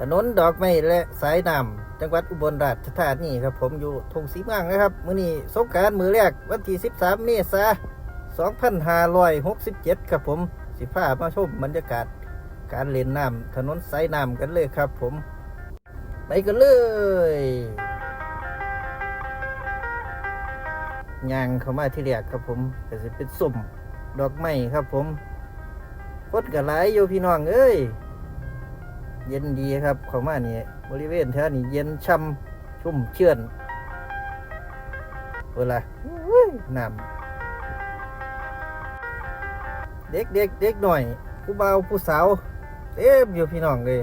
ถนนดอกไม้และสายน้ำจังหวัดอุบลราชธานีครับผมอยู่ทงสีเมืองนะครับ มื้อนี้สงการมือแรกวันที่ 13 เมษายน2567 ครับผม สิพามาชมบรรยากาศการเล่นน้ำถนนสายน้ำกันเลยครับผม ไปกันเลยย่างเข้ามาที่แรกครับผมก็จะเป็นสุ่มดอกไม้ครับผมคนก็หลายอยู่พี่น้องเอ้ย เย็นดีครับเข้ามานี่บริเวณแถวนี้เย็นช่ำชุ่มเชื่อนเวลาน้ำเด็กเด็กเด็กหน่อยผู้บ่าวผู้สาวเต็มอยู่พี่น้องเลย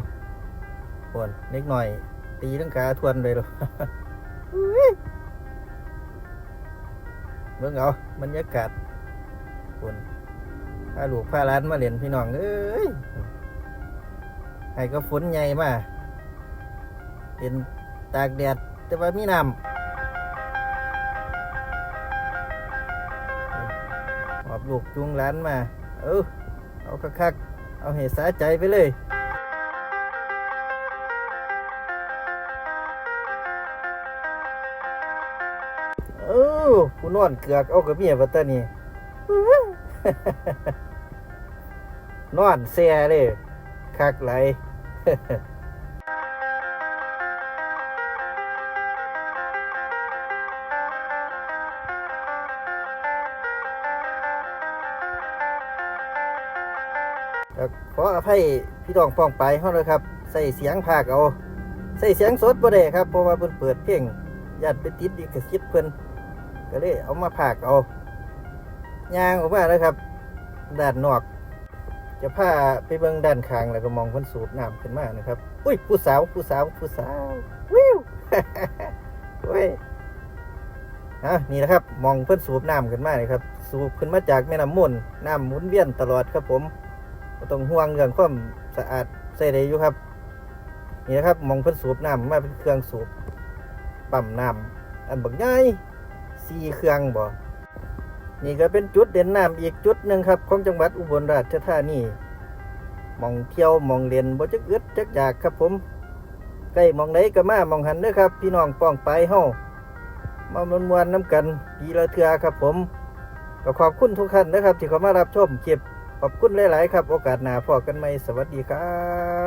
คนเด็กหน่อย ตีลังกาทวนเลยหรอเบิ่งเอาบรรยากาศคนพาลูกพาล้านมาเล่นพี่น้องเอ้ย ให้ก็ฝนใหญ่มาเป็นตากแดดแต่ว่ามีน้ำหอบลูกจุงหล้านมา เออเอาคักๆเอาให้สาใจไปเลยเออผู้นอนเกือกเอากับเมียบัตตานี่นอนแซ่เลย คักไหลก็ขออภัยพี่น้องป้องไปเฮาเลยครับ ใส่เสียงภาคเอา ใส่เสียงสดบ่ได้ครับ เพราะว่าเพิ่นเปิดเพลงญาติไปติดอีกกระซิบเพิ่นก็เลยเอามาภาคเอาย่างออกมาแล้วครับด้านนอก จะพาไปเบิ่งด้านข้างแล้วก็มองเพิ่นสูบน้ำขึ้นมานะครับ อุ้ยผู้สาวผู้สาวผู้สาววิวเว้ยฮะนี่นะครับ มองเพิ่อนสูบน้ำขึ้นมาเลยครับ สูบขึ้นมาจากแม่น้ำมูลน้ำหมุนเวียนตลอดครับผมต้องห่วงเรื่องความสะอาดใส่ได้อยู่ครับ นี่นะครับมองเพิ่อนสูบน้ำมาเป็นเครื่องสูบปั๊มน้ำอันบักใหญ่สี่เครื่องบ่ นี่ก็เป็นจุดเด่นน้ำอีกจุดหนึ่งครับของจังหวัดอุบลราชธานีมองเที่ยวมองเรียนบ่จักอึดจักอยากครับผมใกล้มองไหนก็มามองหันเด้อครับ พี่น้องป้องไปเฮามามวนๆน้ำกันปีละเทือครับผมก็ขอบคุณทุกท่านนะครับ ที่เข้ามารับชมคลิปขอบคุณหลาย ๆ ครับ โอกาสหน้าพอกันใหม่สวัสดีครับ